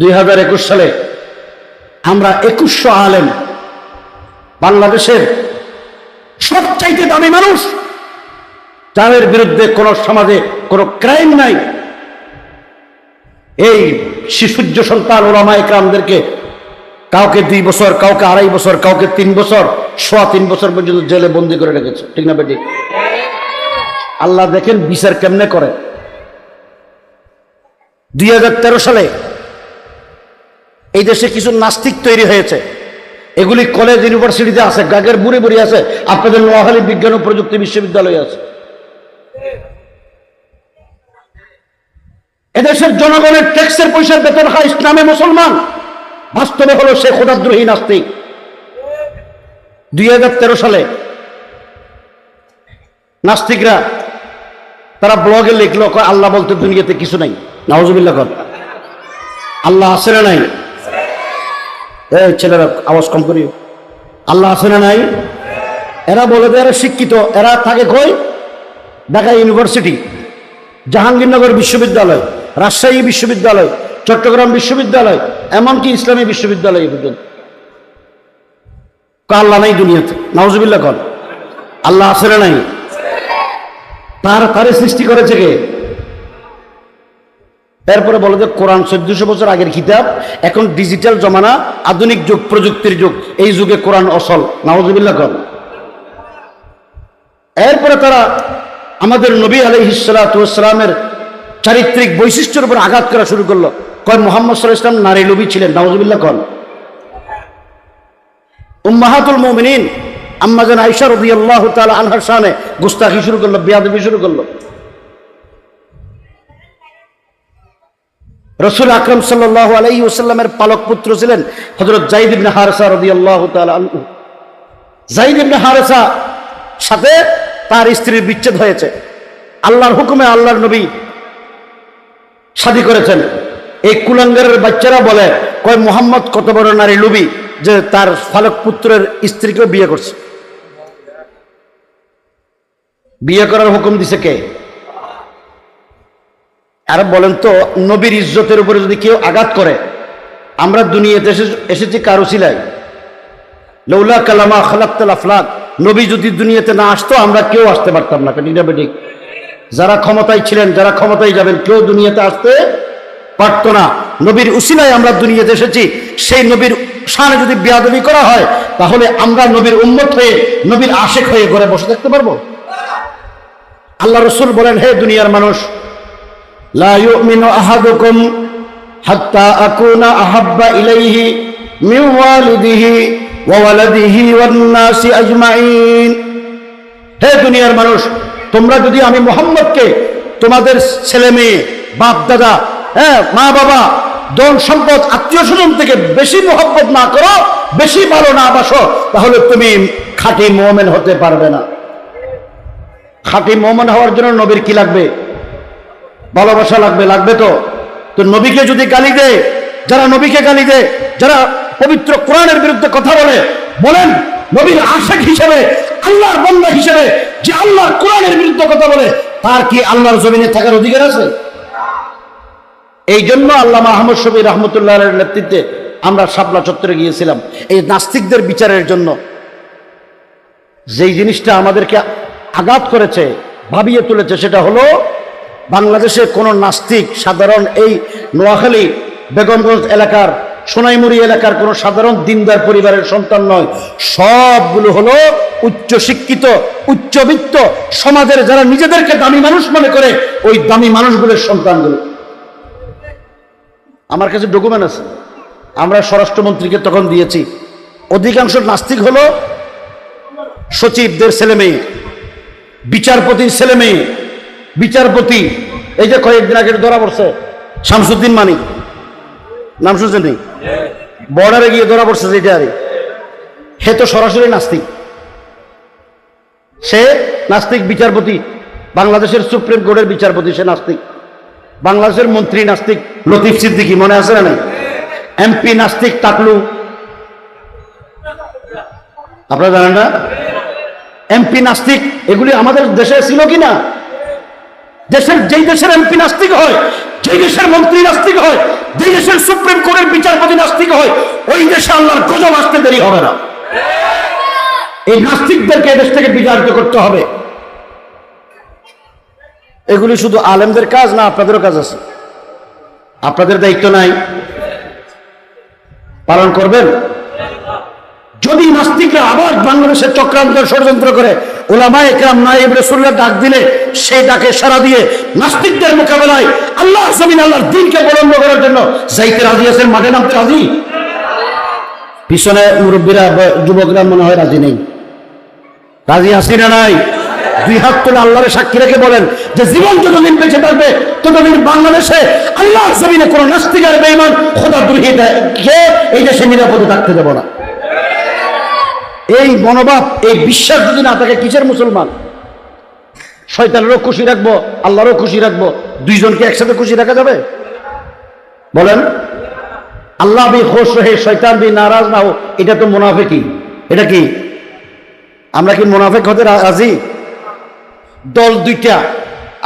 দুই হাজার একুশ সালে আমরা একুশশো আলেম, বাংলাদেশের সবচাইতে দামি মানুষ, যাদের বিরুদ্ধে কোন সমাজে কোনো ক্রাইম নাই, এই শিশুজ্য সন্তান ওলামা একরামদেরকে কাউকে দুই বছর, কাউকে আড়াই বছর, কাউকে তিন বছর, সোয়া তিন বছর পর্যন্ত জেলে বন্দি করে রেখেছে। ঠিক না বেটি? আল্লাহ দেখেন বিচার কেমনে করে? দুই হাজার তেরো সালে এই দেশে কিছু নাস্তিক তৈরি হয়েছে। এগুলি কলেজ ইউনিভার্সিটিতে আছে, গাগের বুড়ি বুড়ি আছে, আপনাদের নোয়াখালী বিজ্ঞান ও প্রযুক্তি বিশ্ববিদ্যালয় আছে। এদেশের জনগণের ট্যাক্সের পয়সার বেতন খায় ইসলামে মুসলমান। বাস্তবে হলো সে খোদাদ্রোহী নাস্তিক। দুই হাজার তেরো সালে নাস্তিকরা তারা ব্লগে লিখলো আল্লাহ বলতে দুনিয়াতে কিছু নাই। নওয়াজুবিল্লাহ কর। আল্লাহ না নাই? এই ছেলেরা, আওয়াজ কম করি আল্লাহ আছে না নাই? এরা বলে যে এরা শিক্ষিত, এরা থাকে কই? ঢাকা ইউনিভার্সিটি, জাহাঙ্গীরনগর বিশ্ববিদ্যালয়, রাজশাহী বিশ্ববিদ্যালয়, চট্টগ্রাম বিশ্ববিদ্যালয়, এমনকি ইসলামী বিশ্ববিদ্যালয় পর্যন্ত। আল্লাহ নাই দুনিয়াতে? নওয়াজুবিল্লাহ কর আল্লাহ না নাই? তার তারে সৃষ্টি করেছে কে? এরপরে বলে যে কোরআন চোদ্দশো বছর আগের কিতাব, এখন ডিজিটাল জমানা, আধুনিক যুগ, প্রযুক্তির যুগ। এই যুগে কোরআন অসল। নাওজবিল্লা কর। এরপরে তারা আমাদের নবী আলাই ইসালাতামের চারিত্রিক বৈশিষ্ট্যের উপর আঘাত করা শুরু করল। কয়, মোহাম্মদ সাল্লাহ ইসলাম নারী নবী ছিলেন। নাওজবিল্লা কর। উম্মাহাতুল মোমিনিন আম্মাজান আইসা রবি আল্লাহ তালা আনহার সামনে গুস্তাখি শুরু করল, বিয়াদবি শুরু করল। রসুল আকরম সাল্লাহ আলাই ওসাল্লামের পালক পুত্র ছিলেন হজরত জাইদ হারসা রদি আল্লাহ ইবনে হারসা সাথে তার স্ত্রীর বিচ্ছেদ হয়েছে। আল্লাহর হুকুমে আল্লাহর নবী শাদি করেছেন। এই কুলাঙ্গারের বাচ্চারা বলে, কয়, মোহাম্মদ কত বড় নারী লুবি যে তার ফালক পুত্রের স্ত্রীকেও বিয়ে করছে? বিয়ে করার হুকুম দিছে কে? আর বলেন তো, নবীর ইজ্জতের উপরে যদি কেউ আঘাত করে, আমরা দুনিয়াতে এসে- এসেছি কারও সিলাই লৌলা কালামা খালাক্তাল আফলাক। নবী যদি দুনিয়াতে না আসতো, আমরা কেউ আসতে পারতাম না ঠিক যারা ক্ষমতায় ছিলেন, যারা ক্ষমতায় যাবেন, কেউ দুনিয়াতে আসতে পারতো না। নবীর উসিলায় আমরা দুনিয়াতে এসেছি। সেই নবীর সামনে যদি বেয়াদবি করা হয়, তাহলে আমরা নবীর উম্মত হয়ে, নবীর আশেক হয়ে ঘরে বসে থাকতে পারব? আল্লাহ রসুল বলেন, হে দুনিয়ার মানুষ لا يؤمن أحدكم حتى أكون أحب إليه من والده وولده والناس أجمعين হে দুনিয়ার মানুষ তোমরা যদি আমি মোহাম্মদকে তোমাদের ছেলে মেয়ে বাপ দাদা হ্যাঁ মা বাবা দন সম্পদ আত্মীয় স্বজন থেকে বেশি মোহাম্মত না করো বেশি ভালো না বাসো তাহলে তুমি খাঁটি মোমেন হতে পারবে না খাঁটি মোমেন হওয়ার জন্য নবীর কি লাগবে ভালোবাসা লাগবে লাগবে তো। তো নবীকে যদি গালি দেয় যারা নবীকে গালি দেয় যারা পবিত্র কোরআনের বিরুদ্ধে কথা বলে, বলেন নবীর আশেক হিসেবে, আল্লাহর বন্ধা হিসেবে, যে আল্লাহর কোরআনের বিরুদ্ধে কথা বলে, তার কি আল্লাহর জমিনে থাকার অধিকার আছে? এই জন্য আল্লাহ আহমদ শবী রহমতুল্লাহের নেতৃত্বে আমরা শাপলা চত্বরে গিয়েছিলাম। এই নাস্তিকদের বিচারের জন্য। যেই জিনিসটা আমাদেরকে আঘাত করেছে, ভাবিয়ে তুলেছে, সেটা হলো বাংলাদেশে কোনো নাস্তিক, সাধারণ এই নোয়াখালী বেগমগঞ্জ এলাকার, সোনাইমুড়ি এলাকার কোনো সাধারণ দিনদার পরিবারের সন্তান নয়। সবগুলো হলো উচ্চ শিক্ষিত উচ্চবিত্ত সমাজের যারা নিজেদেরকে দামি মানুষ মনে করে, ওই দামি মানুষগুলোর সন্তানগুলো। আমার কাছে ডকুমেন্ট আছে। আমরা স্বরাষ্ট্রমন্ত্রীকে তখন দিয়েছি। অধিকাংশ নাস্তিক হলো সচিবদের ছেলে মেয়ে বিচারপতির ছেলে মেয়ে বিচারপতি, এই যে কয়েকদিন আগে ধরা পড়ছে, শামসুদ্দিন মানিক। নাম শুনছেন বর্ডারে গিয়ে ধরা পড়ছে যেটা আরে। সে তো সরাসরি নাস্তিক। সে নাস্তিক বিচারপতি, বাংলাদেশের সুপ্রিম কোর্টের বিচারপতি, সে নাস্তিক। বাংলাদেশের মন্ত্রী নাস্তিক, লতিফ সিদ্দিকি, মনে আছে না এমপি নাস্তিক তাকলু। আপনারা জানেন না? এমপি নাস্তিক, এগুলি আমাদের দেশে ছিল কি না দেশের যেই দেশের এমপি নাস্তিক হয়, যেই দেশের মন্ত্রী নাস্তিক হয়, যেই দেশের সুপ্রিম কোর্টের বিচারপতি নাস্তিক হয়, ওই দেশে আল্লাহর গজব আসতে দেরি হবে না। এই নাস্তিকদেরকে এদেশ থেকে বিচারিত করতে হবে। এগুলি শুধু আলেমদের কাজ না, আপনাদেরও কাজ আছে। আপনাদের দায়িত্ব নাই। পালন করবেন? যদি নাস্তিকরা আবার বাংলাদেশের চক্রান্ত ষড়যন্ত্র করে ওলামা একরাম নাইব রসুল্লাহ ডাক দিলে সেই ডাকে সারা দিয়ে নাস্তিকদের মোকাবেলায় আল্লাহ জমিন আল্লাহর দিনকে বলন্দ করার জন্য যাইতে রাজি আছেন, মাঠে নামতে রাজি? পিছনে মুরব্বীরা যুবকরা মনে হয় রাজি নেই। রাজি আছি না নাই? দুই হাত তুলে আল্লাহর সাক্ষী রেখে বলেন যে জীবন যতদিন বেঁচে থাকবে, ততদিন বাংলাদেশে আল্লাহ জমিনে কোনো নাস্তিক আর বেইমান খোদা দুর্হিত এই দেশে নিরাপদে থাকতে দেব না। এই মনোভাব, এই বিশ্বাস যদি না থাকে, কিসের মুসলমান? শয়তানেরও খুশি রাখব, আল্লাহরও খুশি রাখব, দুইজনকে একসাথে খুশি রাখা যাবে? বলেন, আল্লাহ বি খোশ রহে, শয়তান বি নারাজ না হো, এটা তো মুনাফেকি এটা কি? আমরা কি মুনাফেক হতে রাজি? দল দুইটা,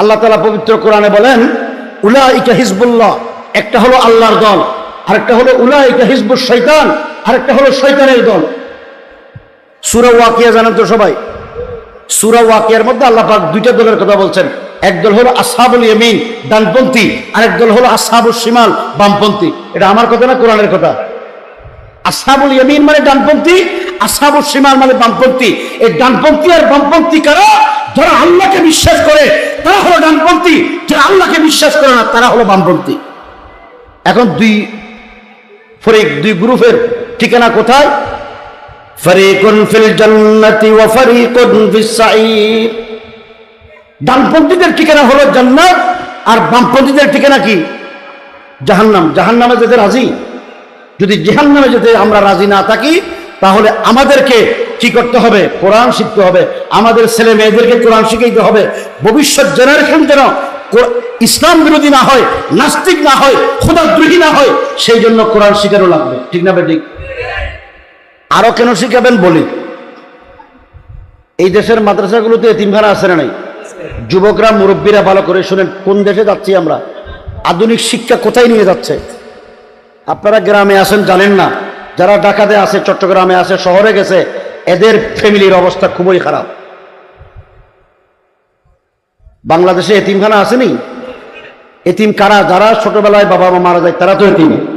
আল্লাহ তালা পবিত্র কোরআনে বলেন উলা ইকা হিজবুল্লাহ, একটা হলো আল্লাহর দল, আরেকটা হলো উলা ইকা হিজবুর শৈতান আরেকটা হলো শৈতানের দল। সুরা ওয়াকিয়া জানেন তো সবাই? সুরা ওয়াকিয়ার মধ্যে আল্লাহ পাক দুইটা দলের কথা বলছেন। একদল হলো আসহাবুল ইয়ামিন, ডানপন্থী, আরেক দল হলো আসহাবুল শিমাল, বামপন্থী। এটা আমার কথা না কোরআনের কথা? আসহাবুল ইয়ামিন মানে ডানপন্থী আসহাবুল শিমাল মানে বামপন্থী। এই ডানপন্থী আর বামপন্থী কারা? যারা আল্লাহকে বিশ্বাস করে, তারা হলো ডানপন্থী। যারা আল্লাহকে বিশ্বাস করে না, তারা হলো বামপন্থী। এখন দুই ফরিক, দুই গ্রুপের ঠিকানা কোথায়? ফরিকুন ফিল জান্নাতি ওয়া ফরিকুন ফিস সাঈর ডানপন্থীদের ঠিকানা হলো জান্নাত আর বামপন্থীদের ঠিকানা কি? জাহান্নাম। জাহান্নামে যেতে রাজি? যদি জাহান্নামে যেতে আমরা রাজি না থাকি, তাহলে আমাদেরকে কি করতে হবে? কোরআন শিখতে হবে। আমাদের ছেলে মেয়েদেরকে কোরআন শিখাইতে হবে। ভবিষ্যৎ জেনারেশন যেন ইসলাম বিরোধী না হয়, নাস্তিক না হয় খোদাদ্রোহী না হয়, সেই জন্য কোরআন শিখানো লাগবে। ঠিক না বেঠিক আরও কেন শিখাবেন বলি? এই দেশের মাদ্রাসাগুলোতে এতিমখানা আছে না নাই? যুবকরা, মুরব্বীরা ভালো করে শুনেন, কোন দেশে যাচ্ছি আমরা? আধুনিক শিক্ষা কোথায় নিয়ে যাচ্ছে? আপনারা গ্রামে আসেন জানেন না। যারা ঢাকাতে আছে, চট্টগ্রামে আছে, শহরে গেছে, এদের ফ্যামিলির অবস্থা খুবই খারাপ। বাংলাদেশে এতিমখানা আসেনি? এতিম কারা? যারা ছোটবেলায় বাবা মা মারা যায়, তারা তো এতিম।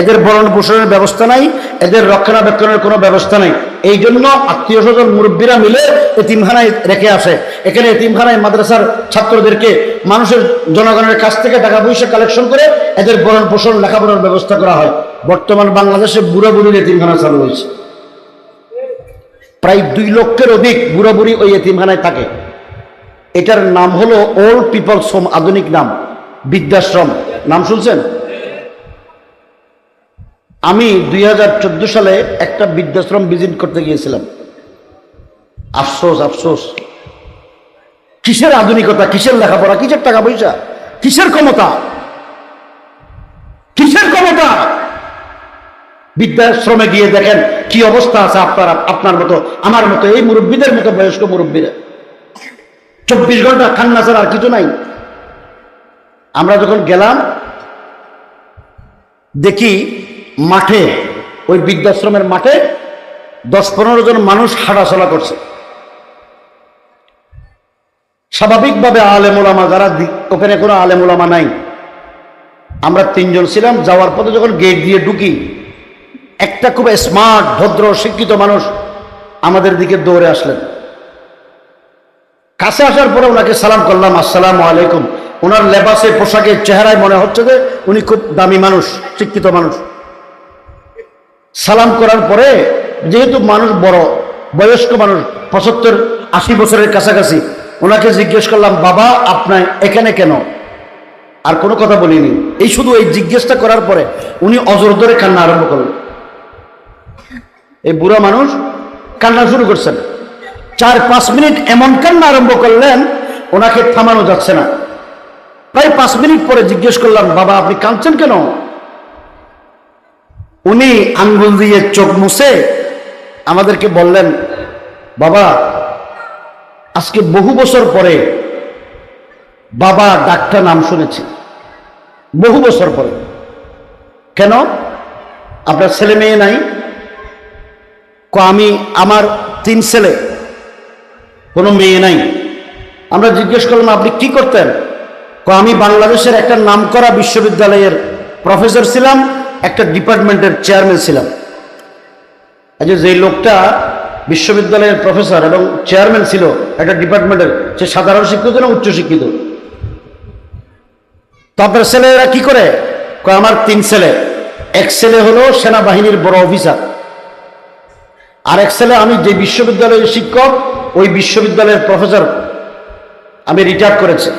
এদের ভরণ পোষণের ব্যবস্থা নাই, এদের রক্ষণাবেক্ষণের কোনো ব্যবস্থা নাই। এই জন্য আত্মীয় স্বজন মুরব্বীরা মিলে এতিমখানায় রেখে আসে। এখানে এতিমখানায় মাদ্রাসার ছাত্রদেরকে মানুষের জনগণের কাছ থেকে টাকা পয়সা কালেকশন করে এদের ভরণ পোষণ, লেখাপড়ার ব্যবস্থা করা হয়। বর্তমান বাংলাদেশে বুড়া বুড়ির এতিমখানা চালু হয়েছে। প্রায় দুই লক্ষের অধিক বুড়া বুড়ি ওই এতিমখানায় থাকে। এটার নাম হলো ওল্ড পিপলস হোম আধুনিক নাম। বৃদ্ধাশ্রম। নাম শুনছেন? আমি দুই হাজার চোদ্দ সালে একটা বৃদ্ধাশ্রম ভিজিট করতে গিয়েছিলাম। আফসোস আফসোস। কিসের আধুনিকতা, কিসের লেখাপড়া, কিসের টাকা পয়সা, কিসের ক্ষমতা? কিসের ক্ষমতা? বৃদ্ধাশ্রমে গিয়ে দেখেন, কি অবস্থা আছে আপনার আপনার মতো, আমার মতো, এই মুরব্বীদের মতো বয়স্ক মুরব্বীরা। চব্বিশ ঘণ্টা খান্না ছাড়া আর কিছু নাই। আমরা যখন গেলাম, দেখি মাঠে, ওই বৃদ্ধাশ্রমের মাঠে দশ পনেরো জন মানুষ হাঁটাচলা করছে। স্বাভাবিকভাবে আলেমুলামা যারা ওখানে কোনো আলেমুলামা নাই। আমরা তিনজন ছিলাম, যাওয়ার পথে যখন গেট দিয়ে ঢুকি, একটা খুব স্মার্ট ভদ্র, শিক্ষিত মানুষ আমাদের দিকে দৌড়ে আসলেন। কাছে আসার পরে ওনাকে সালাম করলাম, আসসালামু আলাইকুম। ওনার লেবাসে পোশাকে চেহারায় মনে হচ্ছে যে উনি খুব দামি মানুষ, শিক্ষিত মানুষ। সালাম করার পরে, যেহেতু মানুষ বড়, বয়স্ক মানুষ, পঁচাত্তর, আশি বছরের কাছাকাছি, ওনাকে জিজ্ঞেস করলাম, বাবা, আপনার এখানে কেন? আর কোনো কথা বলিনি। এই শুধু এই জিজ্ঞেসটা করার পরে, উনি অজর ধরে কান্না আরম্ভ করলেন। এই বুড়া মানুষ কান্না শুরু করছেন। চার, পাঁচ মিনিট এমন কান্না আরম্ভ করলেন, ওনাকে থামানো যাচ্ছে না। প্রায় পাঁচ মিনিট পরে জিজ্ঞেস করলাম, বাবা, আপনি কাঁদছেন কেন? উনি আঙ্গুল দিয়ে চোখ মুছে আমাদেরকে বললেন, বাবা, আজকে বহু বছর পরে বাবা ডাক্তার নাম শুনেছি। বহু বছর পরে। কেন? আপনার ছেলে মেয়ে নাই। আমি, আমার তিন ছেলে। কোনো মেয়ে নাই। আমরা জিজ্ঞেস করলাম, আপনি কি করতেন? আমি বাংলাদেশের একটা নামকরা বিশ্ববিদ্যালয়ের প্রফেসর ছিলাম। একটা ডিপার্টমেন্টের চেয়ারম্যান ছিলাম। আজ যে লোকটা বিশ্ববিদ্যালয়ের প্রফেসর এবং চেয়ারম্যান ছিল, একটা ডিপার্টমেন্টের, সে সাধারণ শিক্ষিত না উচ্চ শিক্ষিত? তো ছেলেরা কি করে? আমার তিন ছেলে। এক ছেলে হলো সেনাবাহিনীর বড় অফিসার। আর এক ছেলে, আমি যে বিশ্ববিদ্যালয়ের শিক্ষক, ওই বিশ্ববিদ্যালয়ের প্রফেসর। আমি রিটায়ার করেছি।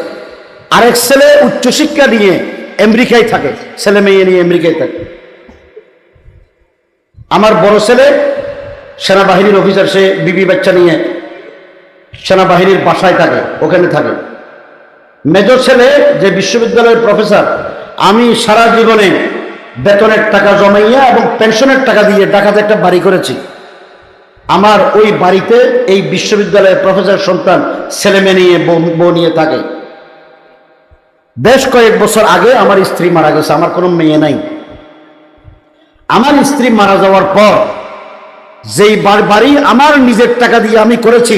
আরেক ছেলে উচ্চশিক্ষা নিয়ে আমেরিকায় থাকে, ছেলে মেয়ে নিয়ে আমেরিকায় থাকে। আমার বড় ছেলে সেনাবাহিনীর অফিসার, সে বিবি বাচ্চা নিয়ে সেনাবাহিনীর বাসায় থাকে, ওখানে থাকে। মেজর ছেলে যে বিশ্ববিদ্যালয়ের প্রফেসর, আমি সারা জীবনে বেতনের টাকা জমাইয়া এবং পেনশনের টাকা দিয়ে ঢাকাতে একটা বাড়ি করেছি। আমার ওই বাড়িতে এই বিশ্ববিদ্যালয়ের প্রফেসর সন্তান ছেলে মেয়ে নিয়ে বউ নিয়ে থাকে। বেশ কয়েক বছর আগে আমার স্ত্রী মারা গেছে, আমার কোনো মেয়ে নাই। আমার স্ত্রী মারা যাওয়ার পর যেই বাড়ি আমার নিজের টাকা দিয়ে আমি করেছি,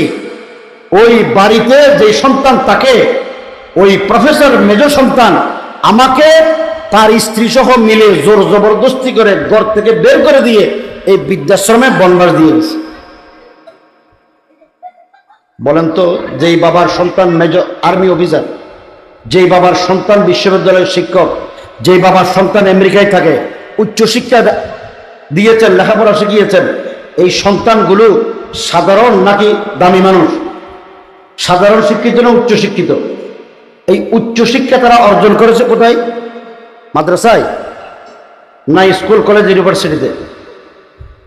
ওই বাড়িতে যে সন্তান তাকে, ওই প্রফেসর মেজর সন্তান আমাকে তার স্ত্রী সহ মিলে জোর জবরদস্তি করে ঘর থেকে বের করে দিয়ে এই বৃদ্ধাশ্রমে বনবাস দিয়ে গেছে। বলেন তো, যেই বাবার সন্তান মেজর আর্মি অফিসার যেই বাবার সন্তান বিশ্ববিদ্যালয়ের শিক্ষক, যেই বাবার সন্তান আমেরিকায় থাকে, উচ্চশিক্ষা দিয়েছেন, লেখাপড়া শিখিয়েছেন, এই সন্তানগুলো সাধারণ নাকি দামি মানুষ? সাধারণ শিক্ষিত না উচ্চশিক্ষিত? এই উচ্চশিক্ষা তারা অর্জন করেছে কোথায়? মাদ্রাসায়? না স্কুল, কলেজ, ইউনিভার্সিটিতে?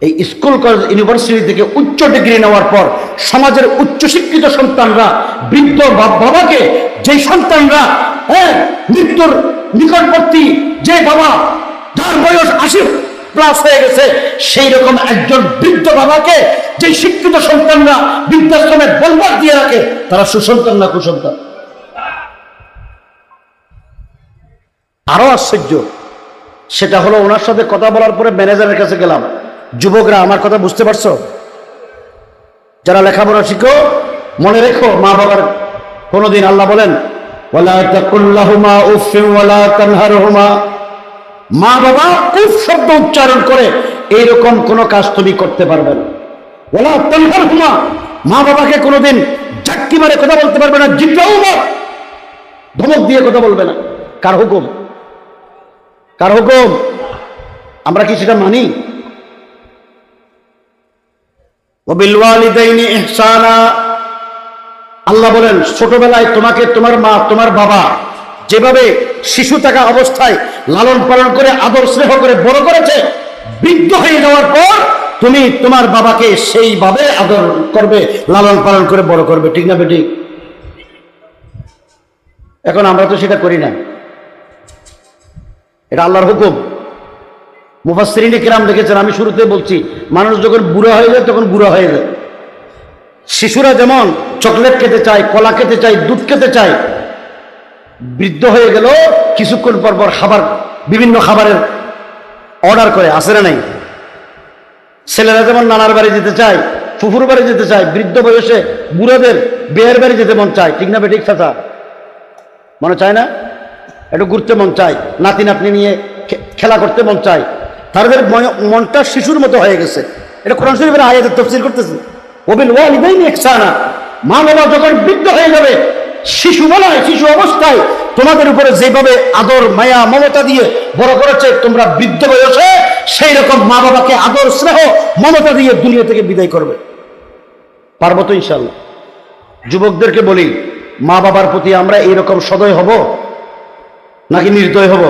এই স্কুল কলেজ ইউনিভার্সিটি থেকে উচ্চ ডিগ্রি নেওয়ার পর সমাজের উচ্চশিক্ষিত সন্তানরা, বৃদ্ধ বাবাকে যে সন্তানরা হ্যাঁ মৃত্যুর নিকটবর্তী যে বাবা, যার বয়স আশি প্লাস হয়ে গেছে, সেই রকম একজন বৃদ্ধ বাবাকে যে শিক্ষিত সন্তানরা বৃদ্ধাশ্রমে বলবার দিয়ে রাখে, তারা সুসন্তান না কুসন্তান? আরও আশ্চর্য, সেটা হলো ওনার সাথে কথা বলার পরে ম্যানেজারের কাছে গেলাম। যুবকরা, আমার কথা বুঝতে পারছ? যারা লেখাপড়া শিখো, মনে রেখো, মা বাবার কোনোদিন আল্লাহ বলেন মা বাবা উফ শব্দ উচ্চারণ করে এইরকম কোনো কাজ তুমি করতে পারবে না। ওয়ালা তানহারহুমা। মা বাবাকে কোনোদিন ঝাক্কি মারে কথা বলতে পারবে না জিজ্ঞাও ধমক দিয়ে কথা বলবে না। কার হুকুম? কার হুকুম? আমরা কি সেটা মানি? আল্লাহ বলেন, ছোটবেলায় তোমাকে তোমার মা, তোমার বাবা যেভাবে শিশু থাকা অবস্থায় লালন পালন করে, আদর স্নেহ করে বড় করেছে, বৃদ্ধ হয়ে যাওয়ার পর তুমি তোমার বাবাকে সেইভাবে আদর করবে, লালন পালন করে বড় করবে। ঠিক না বেটি? এখন আমরা তো সেটা করি না এটা আল্লাহর হুকুম। মুফাসরিনে কিরাম দেখেছেন আমি শুরুতে বলছি, মানুষ যখন বুড়া হয়ে যায়, তখন বুড়া হয়ে যায়। শিশুরা যেমন চকলেট খেতে চায়, কলা খেতে চায়, দুধ খেতে চায়, বৃদ্ধ হয়ে গেল, কিছুক্ষণ পর পর খাবার, বিভিন্ন খাবারের অর্ডার করে আসে না নাই? ছেলেরা যেমন নানার বাড়ি যেতে চায়, ফুফুর বাড়ি যেতে চায়, বৃদ্ধ বয়সে বুড়োদের বিয়ের বাড়ি যেতে মন চায়, ঠিক না বেঠিক চাচা? মনে চায় না? একটু ঘুরতে মন চায় নাতি নাতনি নিয়ে খেলা করতে মন চায় তাদের মনটা শিশুর মতো হয়ে গেছে। এটা কোরআন শরীফের আয়াতের তফসিল করতেছে। ওবিল ওয়ালিদাইনি ইহসানা। মা বাবা যখন বৃদ্ধ হয়ে যাবে, শিশু বেলায় শিশু অবস্থায় তোমাদের উপরে যেভাবে আদর, মায়া, মমতা দিয়ে বড় করেছে, তোমরা বৃদ্ধ বয়সে সেই রকম মা বাবাকে আদর, স্নেহ, মমতা দিয়ে দুনিয়া থেকে বিদায় করবে। পারব তো ইনশাল্লাহ যুবকদেরকে বলি মা বাবার প্রতি আমরা এইরকম সদয় হব নাকি নির্দয় হব?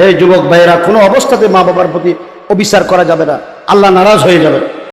হে যুবক ভাইয়েরা, কোনো অবস্থাতে মা বাবার প্রতি অবিচার করা যাবে না। আল্লাহ নারাজ হয়ে যাবে।